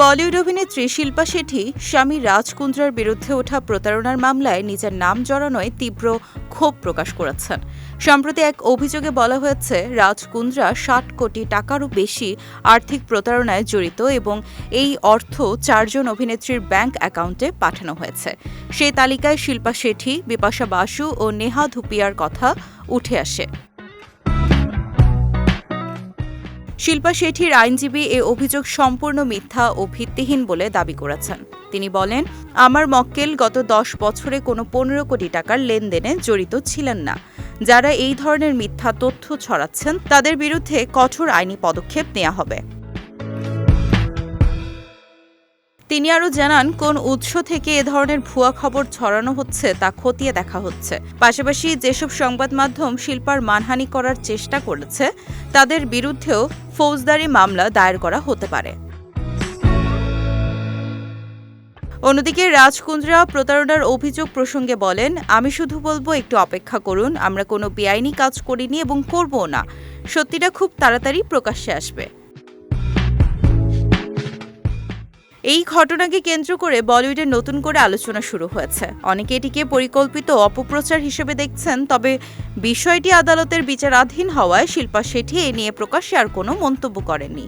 বলিউড অভিনেত্রী শিল্পা শেঠি, স্বামী রাজ কুন্দ্রার বিরুদ্ধে ওঠা প্রতারণার মামলায় নিজের নাম জড়ানোয় তীব্র ক্ষোভ প্রকাশ করেছেন। সম্প্রতি এক অভিযোগে বলা হয়েছে রাজ কুন্দ্রা ষাট কোটি টাকারও বেশি আর্থিক প্রতারণায় জড়িত এবং এই অর্থ চারজন অভিনেত্রীর ব্যাংক অ্যাকাউন্টে পাঠানো হয়েছে। সেই তালিকায় শিল্পা শেঠি, বিপাশা বাসু ও নেহা ধুপিয়ার কথা উঠে আসে। শিল্পা শেঠির আইনজীবী এ অভিযোগ সম্পূর্ণ মিথ্যা ও ভিত্তিহীন বলে দাবি করেছেন। তিনি বলেন, আমার মক্কেল গত দশ বছরে কোনো পনেরো কোটি টাকার লেনদেনে জড়িত ছিলেন না। যারা এই ধরনের মিথ্যা তথ্য ছড়াচ্ছেন, তাদের বিরুদ্ধে কঠোর আইনি পদক্ষেপ নেওয়া হবে। তিনি আরও জানান, কোন উৎস থেকে এ ধরনের ভুয়া খবর ছড়ানো হচ্ছে তা খতিয়ে দেখা হচ্ছে। পাশাপাশি যেসব সংবাদ মাধ্যম শিল্পার মানহানি করার চেষ্টা করেছে, তাদের বিরুদ্ধেও ফৌজদারি মামলা দায়ের করা হতে পারে। অন্যদিকে রাজকুন্দ্রা প্রতারণার অভিযোগ প্রসঙ্গে বলেন, আমি শুধু বলব, একটু অপেক্ষা করুন, আমরা কোনো বেআইনি কাজ করিনি এবং করবও না। সত্যিটা খুব তাড়াতাড়ি প্রকাশ্যে আসবে। এই ঘটনাকে কেন্দ্র করে বলিউডে নতুন করে আলোচনা শুরু হয়েছে। অনেকে এটিকে পরিকল্পিত অপপ্রচার হিসেবে দেখছেন, তবে বিষয়টি আদালতের বিচারাধীন হওয়ায় শিল্পা শেঠি এ নিয়ে প্রকাশ্যে আর কোনো মন্তব্য করেননি।